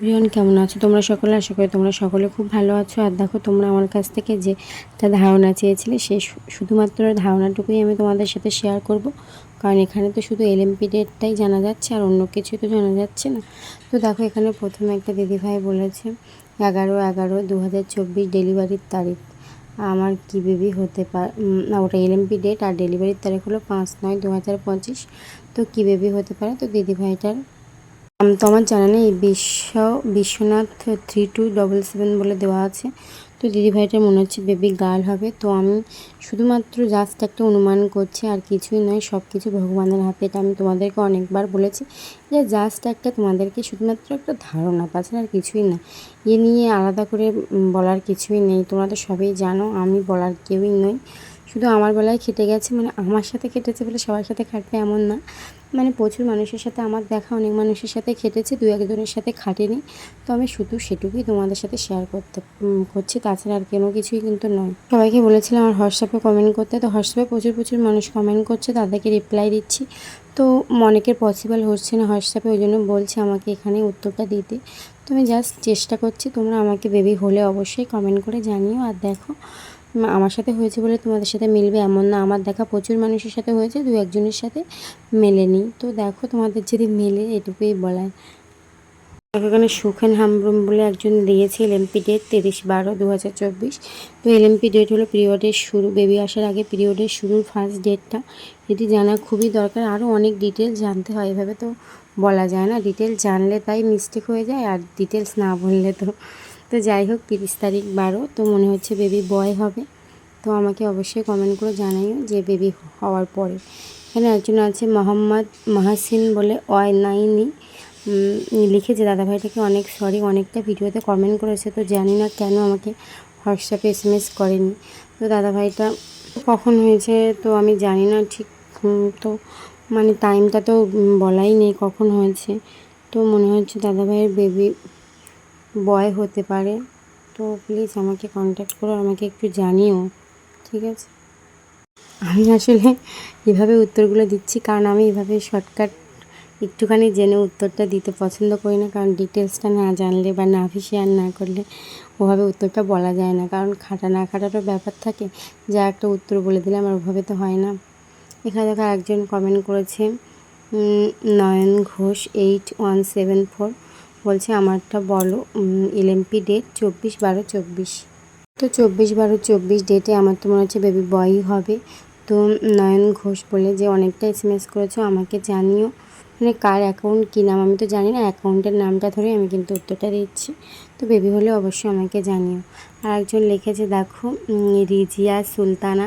প্রিয়ন কেমন আছো? তোমরা সকলে, আশা করি তোমরা সকলে খুব ভালো আছো। আর দেখো, তোমরা আমার কাছ থেকে যে একটা ধারণা চেয়েছিলে, সে শুধুমাত্র ধারণাটুকুই আমি তোমাদের সাথে শেয়ার করব। কারণ এখানে তো শুধু এলএমপি ডেটটাই জানা যাচ্ছে, আর অন্য কিছুই তো জানা যাচ্ছে না। তো দেখো, এখানে প্রথমে একটা দিদিভাই বলেছে, এগারো এগারো দু হাজার চব্বিশ ডেলিভারির তারিখ। আমার কি বেবি হতে পারে না, ওটা এলএমপি ডেট আর ডেলিভারির তারিখ হলো পাঁচ নয় দু হাজার পঁচিশ। তো কী বেবি হতে পারে? তো দিদিভাইটার তো আমার জানা নেই, বিশ্ব Biswanath three two double seven বলে দেওয়া আছে। তো দিদিভাইটার মনে হচ্ছে বেবি গার্ল হবে। তো আমি শুধুমাত্র জাস্ট একটা অনুমান করছি, আর কিছুই নয় সব কিছু ভগবানের হাতে। এটা আমি তোমাদেরকে অনেকবার বলেছি যে জাস্ট একটা তোমাদেরকে শুধুমাত্র একটা ধারণা, তাছাড়া আর কিছুই না। এ নিয়ে আলাদা করে বলার কিছুই নেই। তোমরা তো সবই জানো, আমি বলার কেউই নই। শুধু আমার বেলায় খেটে গেছে মানে আমার সাথে খেটেছে বলে সবার সাথে খাটবে এমন না। মানে প্রচুর মানুষের সাথে আমার দেখা, অনেক মানুষের সাথে খেটেছে দু একজনের সাথে খাটেনি। তো আমি শুধু সেটুকুই তোমাদের সাথে শেয়ার করতে করছি। তাছাড়া আর কোনো কিছুই কিন্তু নয়। সবাইকে বলেছিলাম আমার হোয়াটসঅ্যাপে কমেন্ট করতে। তো হোয়াটসঅ্যাপে প্রচুর প্রচুর মানুষ কমেন্ট করছে, তাদেরকে রিপ্লাই দিচ্ছি। তো অনেকের পসিবল হচ্ছে না হোয়াটসঅ্যাপে ওই জন্য বলছে আমাকে এখানে উত্তরটা দিতে। তো আমি জাস্ট চেষ্টা করছি, তোমরা আমাকে বেবি হলে অবশ্যই কমেন্ট করে জানিও। আর দেখো আমার সাথে হয়েছে বলে তোমাদের সাথে মিলবে এমন না। আমার দেখা প্রচুর মানুষের সাথে হয়েছে দু একজনের সাথে মেলেনি। তো দেখো তোমাদের যদি মেলে, এটুকুই বলায় এখানে সুখেন হামব্রম বলে একজন দিয়েছে এলএমপি ডেট তিরিশ বারো দু হাজার চব্বিশ। তো এলএমপি ডেট হলো পিরিয়ডের শুরু। বেবি আসার আগে পিরিয়ডের শুরুর ফার্স্ট ডেটটা এটি জানা খুবই দরকার। আরও অনেক ডিটেলস জানতে হয়, এভাবে তো বলা যায় না। ডিটেলস জানলে তাই মিস্টেক হয়ে যায়, আর ডিটেলস না বললে তো তো যাই হোক, তিরিশ তারিখ বারো, তো মনে হচ্ছে বেবি বয় হবে। তো আমাকে অবশ্যই কমেন্ট করে জানাইও যে বেবি হওয়ার পরে। এখানে একজন আছে মোহাম্মদ মাহাসিন বলে অয় নাইনি লিখেছে দাদাভাইটাকে অনেক সরি অনেকটা ভিডিওতে কমেন্ট করেছে, তো জানি না কেন আমাকে হোয়াটসঅ্যাপে এস এম এস করেনি। তো দাদাভাইটা কখন হয়েছে? তো আমি জানি না ঠিক তো মানে টাইমটা তো বলাই নেই, কখন হয়েছে? তো মনে হচ্ছে দাদাভাইয়ের বেবি বয় হতে পারে। তো প্লিজ আমাকে কন্ট্যাক্ট করো, আমাকে একটু জানিও, ঠিক আছে? আমি আসলে এভাবে উত্তরগুলো দিচ্ছি, কারণ আমি এভাবে শর্টকাট একটুখানি জেনে উত্তরটা দিতে পছন্দ করি না, কারণ ডিটেলসটা না জানলে বা না শেয়ার না করলে ওভাবে উত্তরটা বলা যায় না। কারণ খাটা না খাটারও ব্যাপার থাকে, যা একটা উত্তর বলে দিলাম আর ওভাবে তো হয় না। এখানে দেখো একজন কমেন্ট করেছে Nayan Ghosh eight one seven four বলছে আমারটা বলো এলএমপি ডেট চব্বিশ বারো চব্বিশ। তো চব্বিশ বারো চব্বিশ ডেটে আমার তো মনে হচ্ছে বেবি বয়ই হবে। তো নয়ন ঘোষ বলে যে, অনেকটা এস এম এস করেছ, আমাকে জানিও। মানে কার অ্যাকাউন্ট কী নাম আমি তো জানি না অ্যাকাউন্টের নামটা ধরে আমি কিন্তু উত্তরটা দিচ্ছি। তো বেবি হলে অবশ্যই আমাকে জানিও। আর একজন লিখেছে, দেখো রিজিয়া সুলতানা।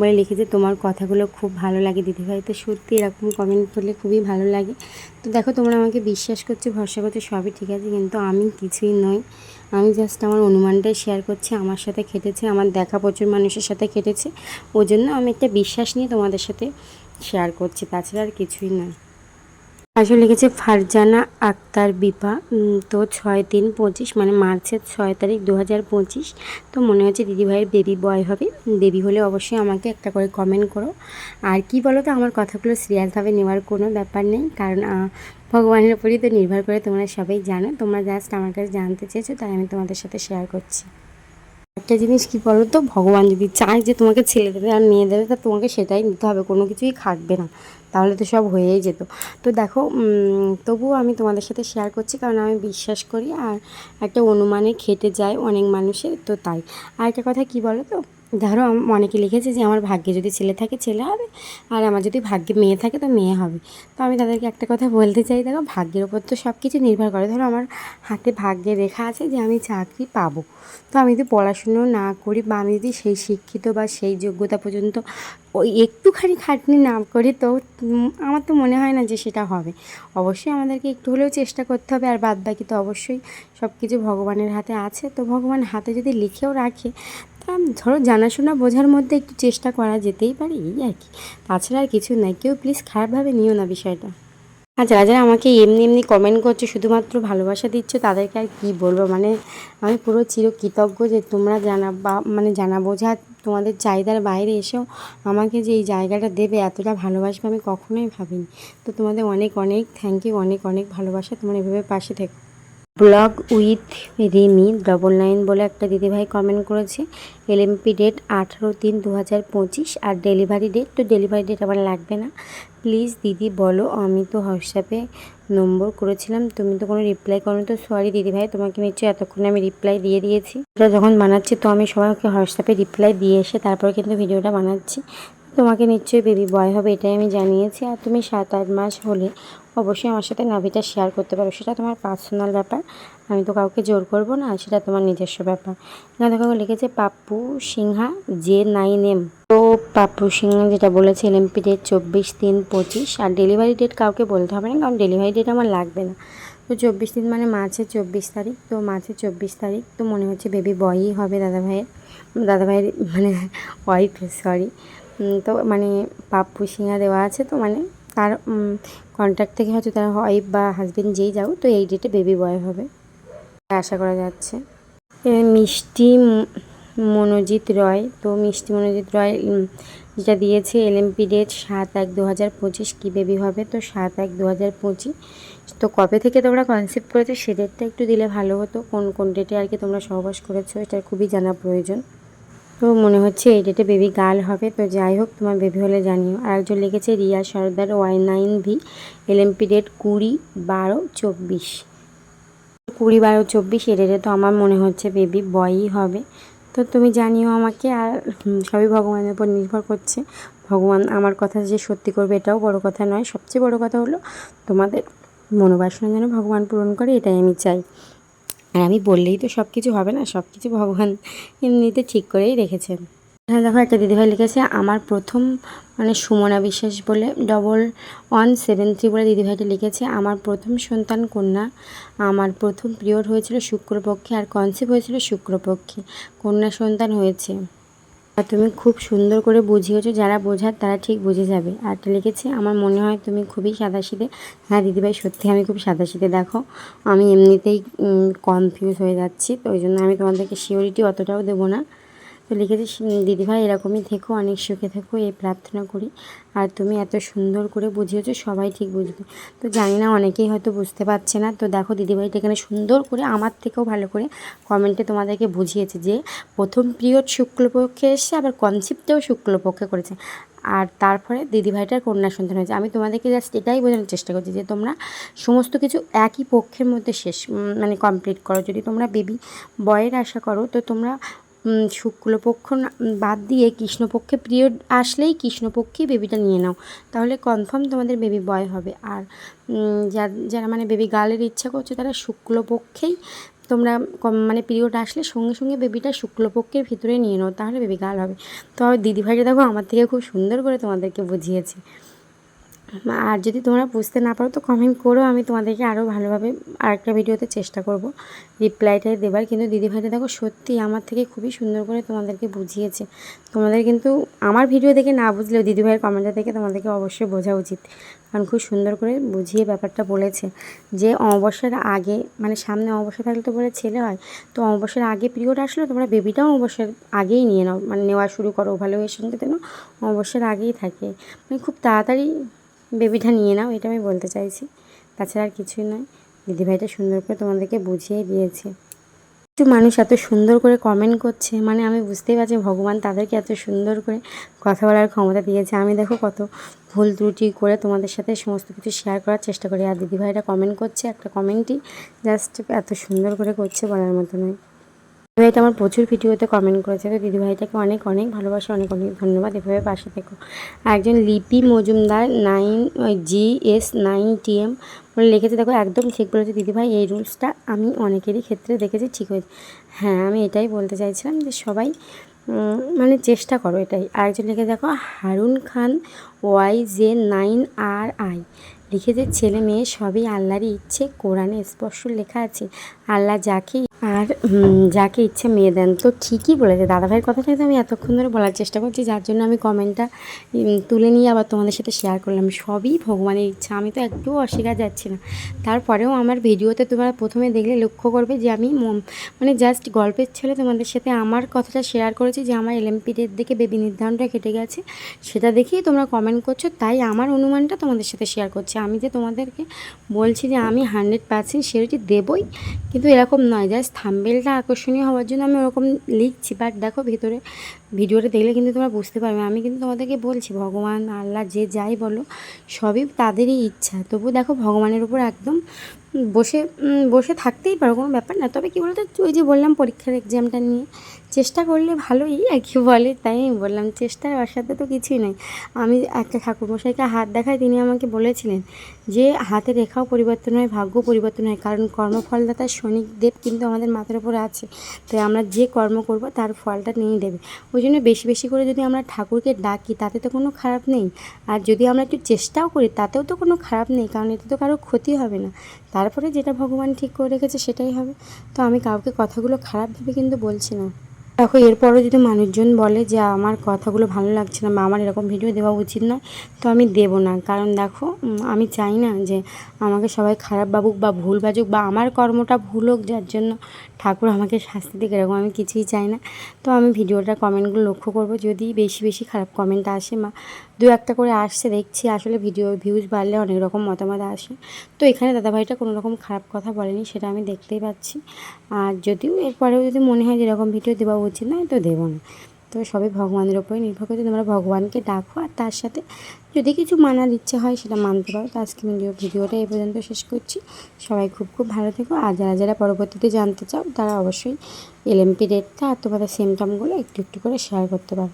বলে লিখেছে তোমার কথাগুলো খুব ভালো লাগে দিদিভাই। তো সত্যি এরকম কমেন্ট করলে খুবই ভালো লাগে। তো দেখো তোমরা আমাকে বিশ্বাস করছ, ভরসা করছ, সবই ঠিক আছে, কিন্তু আমি কিছুই নই। আমি জাস্ট আমার অনুমানটাই শেয়ার করছি, আমার সাথে খেটেছে, আমার দেখা প্রচুর মানুষের সাথে খেটেছে। ওই জন্য আমি একটা বিশ্বাস নিয়ে তোমাদের সাথে শেয়ার করছি, তাছাড়া আর কিছুই নয়। আসলে লিখেছে ফারজানা আক্তার বিপা তো ছয় তিন পঁচিশ মানে মার্চের ছয় তারিখ দু হাজার পঁচিশ। তো মনে হচ্ছে দিদিভাইয়ের বেবি বয় হবে। বেবি হলে অবশ্যই আমাকে একটা করে কমেন্ট করো। আর কি বলো তো আমার কথাগুলো সিরিয়াসভাবে নেওয়ার কোনো ব্যাপার নেই। কারণ ভগবানের উপরই তো নির্ভর করে তোমরা সবাই জানো। তোমরা জাস্ট আমার কাছে জানতে চেয়েছো, তাই আমি তোমাদের সাথে শেয়ার করছি। একটা জিনিস কি বলো তো ভগবান যদি চায় যে তোমাকে ছেলে দেবে আর মেয়ে দেবে, তা তোমাকে সেটাই নিতে হবে। কোনো কিছুই খাটবে না। তাহলে তো সব হয়েই যেত। তো দেখো তবুও আমি তোমাদের সাথে শেয়ার করছি কারণ আমি বিশ্বাস করি আর একটা অনুমানে খেটে যায় অনেক মানুষের, তো তাই। আর একটা কথা কী বলো তো? ধরো অনেকে লিখেছে যে আমার ভাগ্যে যদি ছেলে থাকে, ছেলে হবে। আর আমার যদি ভাগ্যে মেয়ে থাকে, তো মেয়ে হবে। তো আমি তাদেরকে একটা কথা বলতে চাই, দেখো ভাগ্যের ওপর তো সব কিছু নির্ভর করে। ধরো আমার হাতে ভাগ্যে রেখা আছে যে আমি চাকরি পাবো। তো আমি যদি পড়াশুনো না করি বা আমি যদি সেই শিক্ষিত বা সেই যোগ্যতা পর্যন্ত ওই একটুখানি খাটনি না করি, তো আমার তো মনে হয় না যে সেটা হবে। অবশ্যই আমাদেরকে একটু হলেও চেষ্টা করতে হবে। আর বাদ বাকি তো অবশ্যই সব কিছু ভগবানের হাতে আছে। তো ভগবান হাতে যদি লিখেও রাখে তা ধরো জানাশোনা বোঝার মধ্যে একটু চেষ্টা করা যেতেই পারে, এই আর কি। তাছাড়া আর কিছু নাই, কেউ প্লিজ খারাপভাবে নিও না বিষয়টা। আর যারা যারা আমাকে এমনি এমনি কমেন্ট করছে, শুধুমাত্র ভালোবাসা দিচ্ছ, তাদেরকে আর কী বলব? মানে আমি পুরো চিরকৃতজ্ঞ যে তোমরা জানা বা মানে জানা বোঝা তোমাদের চাহিদার বাইরে এসেও আমাকে যে এই জায়গাটা দেবে, এতটা ভালোবাসবে আমি কখনোই ভাবিনি। তো তোমাদের অনেক অনেক থ্যাংক ইউ অনেক অনেক ভালোবাসা, তোমরা এভাবে পাশে থেকো blog with Rimi double nine বলে একটা দিদিভাই কমেন্ট করেছে। এলএমপি ডেট আঠারো তিন দু হাজার পঁচিশ আর ডেলিভারি ডেট তো ডেলিভারি ডেট আমার লাগবে না। প্লিজ দিদি বলো, আমি তো হোয়াটসঅ্যাপে নম্বর করেছিলাম, তুমি তো কোনো রিপ্লাই করো তো সরি দিদিভাই, তোমাকে নিশ্চয়ই এতক্ষণে আমি রিপ্লাই দিয়ে দিয়েছি। এটা যখন বানাচ্ছি, তো আমি সবাইকে হোয়াটসঅ্যাপে রিপ্লাই দিয়ে এসে তারপরে কিন্তু ভিডিওটা বানাচ্ছি। তোমাকে নিশ্চয়ই বেবি বয় হবে, এটাই আমি জানিয়েছি। আর তুমি সাত আট মাস হলে অবশ্যই আমার সাথে নাভিটা শেয়ার করতে পারো। সেটা তোমার পার্সোনাল ব্যাপার, আমি তো কাউকে জোর করব না, সেটা তোমার নিজস্ব ব্যাপার। না দেখো লিখেছে Pappu Sinha J nine M. তো পাপ্পু সিংহা যেটা বলেছে এলএমপি ডেট চব্বিশ তিন পঁচিশ, আর ডেলিভারি ডেট কাউকে বলতে হবে না, কারণ ডেলিভারি ডেট আমার লাগবে না। তো চব্বিশ দিন মানে মার্চের চব্বিশ তারিখ, তো মার্চের চব্বিশ তারিখ তো মনে হচ্ছে বেবি বয়ই হবে দাদাভাইয়ের দাদাভাইয়ের মানে ওয়াইফ সরি তো মানে পাপ্পু সিংহা দেওয়া আছে তো মানে তার কন্ট্যাক্ট থেকে হয়তো তার ওয়াইফ বা হাজবেন্ড যেই যাও, তো এই ডেটে বেবি বয় হবে। আশা করা যাচ্ছে। মিষ্টি মনোজিৎ রয়, তো মিষ্টি মনোজিৎ রয় যেটা দিয়েছে এলএমপি ডেট সাত এক দু হাজার পঁচিশ, কী বেবি হবে? তো সাত এক দু হাজার পঁচিশ। তো কবে থেকে তোমরা কনসেপ্ট করেছ? সে ডেটটা একটু দিলে ভালো হতো। কোন কোন ডেটে আর কি তোমরা সহবাস করেছ? এটা খুবই জানা প্রয়োজন। তো মনে হচ্ছে এই ডেটে বেবি গার্ল হবে। তো যাই হোক, তোমার বেবি হলে জানিও। আর একজন লিখেছে, Riya Sardar, Y nine V LMP date কুড়ি বারো চব্বিশ। কুড়ি বারো চব্বিশ, এ ডেটে তো আমার মনে হচ্ছে বেবি বয়ই হবে। তো তুমি জানিও আমাকে, আর সবই ভগবানের উপর নির্ভর করছে। ভগবান আমার কথা যে সত্যি করবে এটাও বড় কথা নয়, সবচেয়ে বড় কথা হলো তোমাদের মনোবাসনা যেন ভগবান পূরণ করে, এটাই আমি চাই। আর আমি বললেই তো সব কিছু হবে না সব কিছু ভগবান এমনিতে ঠিক করেই রেখেছেন। হ্যাঁ দেখো একটা দিদিভাই লিখেছে, আমার প্রথম মানে সুমনা বিশ্বাস বলে ডবল ওয়ান সেভেন থ্রি বলে দিদিভাইটি লিখেছে, আমার প্রথম সন্তান কন্যা, আমার প্রথম পিরিয়ড হয়েছিল শুক্রপক্ষে আর কনসেপ্ট হয়েছিল শুক্রপক্ষে, কন্যা সন্তান হয়েছে। আর তুমি খুব সুন্দর করে বুঝিয়েছো, যারা বোঝার তারা ঠিক বুঝে যাবে। আর লিখেছে, আমার মনে হয় তুমি খুবই সাদাশিদে হ্যাঁ দিদিভাই, সত্যি আমি খুব সাদাশিদে দেখো। আমি এমনিতেই কনফিউজ হয়ে যাচ্ছি, তো ওই জন্য আমি তোমাদেরকে শিওরিটি অতটাও দেবো না। তো লিখেছি দিদিভাই, এরকমই থেকো, অনেক সুখে থেকো, এই প্রার্থনা করি। আর তুমি এত সুন্দর করে বুঝিয়েছো, সবাই ঠিক বুঝবে। তো জানি না, অনেকেই হয়তো বুঝতে পারছে না। তো দেখো, দিদিভাইটা এখানে সুন্দর করে, আমার থেকেও ভালো করে কমেন্টে তোমাদেরকে বুঝিয়েছে যে, প্রথম পিরিয়ড শুক্লপক্ষে এসছে, আবার কনসেপ্টেও শুক্লপক্ষে করেছে। আর তারপরে দিদিভাইটার কন্যা সন্তান হয়েছে। আমি তোমাদেরকে জাস্ট এটাই বোঝানোর চেষ্টা করছি যে, তোমরা সমস্ত কিছু একই পক্ষের মধ্যে শেষ মানে কমপ্লিট করো। যদি তোমরা বেবি বয়ের আশা করো, তো তোমরা শুক্লপক্ষ বাদ দিয়ে কৃষ্ণপক্ষে পিরিয়ড আসলেই কৃষ্ণপক্ষেই বেবিটা নিয়ে নাও। তাহলে কনফার্ম তোমাদের বেবি বয় হবে। আর উম, যা- যারা মানে বেবি গার্লের ইচ্ছা করছ তারা শুক্লপক্ষেই তোমরা মানে পিরিয়ড আসলে সঙ্গে সঙ্গে বেবিটা শুক্লপক্ষের ভিতরে নিয়ে নাও তাহলে বেবি গাল হবে। তো দিদিভাইটা দেখো আমার থেকে খুব সুন্দর করে তোমাদেরকে বুঝিয়েছে। আর যদি তোমরা বুঝতে না পারো, তো কমেন্ট করো, আমি তোমাদেরকে আরও ভালোভাবে আরেকটা ভিডিওতে চেষ্টা করব রিপ্লাইটাই দেবার। কিন্তু দিদিভাইটা দেখো সত্যি আমার থেকে খুবই সুন্দর করে তোমাদেরকে বুঝিয়েছে। তোমাদের কিন্তু আমার ভিডিও দেখে না বুঝলেও দিদিভাইয়ের কমেন্টটা দেখে তোমাদেরকে অবশ্যই বোঝা উচিত। কারণ খুব সুন্দর করে বুঝিয়ে ব্যাপারটা বলেছে যে অমাবস্যার আগে মানে সামনে অমাবস্যা থাকলে তো বলে ছেলে হয়, তো অমাবস্যার আগে পিরিয়ড আসলো, তোমরা বেবিটাও অমাবস্যার আগেই নিয়ে নাও মানে নেওয়া শুরু করো ভালোবেসে যেন অমাবস্যার আগেই থাকে। মানে খুব তাড়াতাড়ি বেবিটা নিয়ে নাও, এটা আমি বলতে চাইছি। তাছাড়া আর কিছুই নয়। দিদিভাইটা সুন্দর করে তোমাদেরকে বুঝিয়ে দিয়েছে। কিছু মানুষ এত সুন্দর করে কমেন্ট করছে মানে আমি বুঝতেই পারছি ভগবান তাদেরকে এত সুন্দর করে কথা বলার ক্ষমতা দিয়েছে। আমি দেখো কত ভুল ত্রুটি করে তোমাদের সাথে সমস্ত কিছু শেয়ার করার চেষ্টা করি। আর দিদিভাইটা কমেন্ট করছে একটা কমেন্টই জাস্ট এত সুন্দর করে করছে বলার মতো নয়। দিদিভাইটা আমার প্রচুর ভিডিওতে কমেন্ট করেছে। তো দিদিভাইটাকে অনেক অনেক ভালোবাসা, অনেক অনেক ধন্যবাদ। এভাবে পাশে থেকো। আর একজন Lipi Majumdar nine G S nine T M লিখেছে, দেখো, একদম ঠিক বলেছে দিদিভাই এই রুলসটা আমি অনেকেরই ক্ষেত্রে দেখেছি, ঠিক হয়েছে। হ্যাঁ আমি এটাই বলতে চাইছিলাম যে সবাই মানে চেষ্টা করো এটাই। আরেকজন লিখে, দেখো, Harun Khan Y J nine R I লিখেছে ছেলে মেয়ে সবই আল্লাহরই ইচ্ছে, কোরআনে স্পষ্ট লেখা আছে। আল্লাহ যাকে আর যাকে ইচ্ছে মেয়ে দেন। তো ঠিকই বলেছে। দাদাভাইয়ের কথাটাই তো আমি এতক্ষণ ধরে বলার চেষ্টা করছি, যার জন্য আমি কমেন্টটা তুলে নিয়ে আবার তোমাদের সাথে শেয়ার করলাম। সবই ভগবানের ইচ্ছা। আমি তো একটুও অস্বীকার যাচ্ছি না। তারপরেও আমার ভিডিওতে তোমরা প্রথমে দেখলে লক্ষ্য করবে যে আমি মানে জাস্ট গল্পের ছেলে তোমাদের সাথে আমার কথাটা শেয়ার করেছি যে আমার এলএমপিদের দিকে বেবি নির্ধারণটা কেটে গেছে। সেটা দেখেই তোমরা কমেন্ট করছ। তাই আমার অনুমানটা তোমাদের সাথে শেয়ার করছি। আমি যে তোমাদেরকে বলছি যে আমি হান্ড্রেড পার্সেন্ট সিওরিটি দেবই, কিন্তু এরকম নয়। জাস্ট থাম্বেলটা আকর্ষণীয় হওয়ার জন্য আমি ওরকম লিখছি বাট দেখো ভেতরে ভিডিওটা দেখলে কিন্তু তোমরা বুঝতে পারবে। আমি কিন্তু তোমাদেরকে বলছি, ভগবান, আল্লাহ যে যাই বলো, সবই তাদেরই ইচ্ছা। তবু দেখো ভগবানের উপর একদম বসে বসে থাকতেই পারো, কোনো ব্যাপার না। তবে কী বলতো, ওই যে বললাম পরীক্ষার এক্সামটা নিয়ে, চেষ্টা করলে ভালোই আর কি বলে, তাই আমি বললাম চেষ্টার অসাধ্যে তো কিছুই নেই। আমি একটা ঠাকুরমশাইকে হাত দেখায়, তিনি আমাকে বলেছিলেন যে, হাতে রেখাও পরিবর্তন হয় ভাগ্য পরিবর্তন হয়, কারণ কর্মফলদাতা শনিদেব কিন্তু আমাদের মাথার উপরে আছে। তাই আমরা যে কর্ম করব, তার ফলটা নিয়ে দেবে। ওই জন্য বেশি বেশি করে যদি আমরা ঠাকুরকে ডাকি, তাতে তো কোনো খারাপ নেই। আর যদি আমরা একটু চেষ্টাও করি, তাতেও তো কোনো খারাপ নেই, কারণ এতে তো কারও ক্ষতি হবে না। তারপরে যেটা ভগবান ঠিক করে রেখেছে সেটাই হবে। তো আমি কাউকে কথাগুলো খারাপ ভেবে কিন্তু বলছি না। দেখো, এরপরও যদি মানুষজন বলে যে, আমার কথাগুলো ভালো লাগছে না বা আমার এরকম ভিডিও দেওয়া উচিত নয়, তো আমি দেবো না। কারণ দেখো আমি চাই না যে, আমাকে সবাই খারাপ ভাবুক বা ভুল বাজুক বা আমার কর্মটা ভুল হোক, যার জন্য ঠাকুর আমাকে শাস্তি দিক, এরকম আমি কিছুই চাই না। তো আমি ভিডিওটার কমেন্টগুলো লক্ষ্য করব। যদি বেশি বেশি খারাপ কমেন্ট আসে বা দু একটা করে আসছে, দেখছি আসলে ভিডিও ভিউজ বাড়লে অনেক রকম মতামত আসে। তো এখানে দাদাভাইটা কোনো রকম খারাপ কথা বলেনি, সেটা আমি দেখতেই পাচ্ছি। আর যদিও এরপরেও যদি মনে হয় যে, এরকম ভিডিও দেওয়া উচিত না তো দেবো না। তো সবই ভগবানের ওপরে নির্ভর করে তোমরা ভগবানকে ডাকো আর তার সাথে যদি কিছু মানার ইচ্ছে হয় সেটা মানতে পারো। তো আজকে ভিডিও, ভিডিওটা এই পর্যন্ত শেষ করছি। সবাই খুব খুব ভালো থেকো। আর যারা যারা পরবর্তীতে জানতে চাও, তারা অবশ্যই এলএমপি রেটটা আর তোমাদের সিমটমগুলো একটু একটু করে শেয়ার করতে পারো।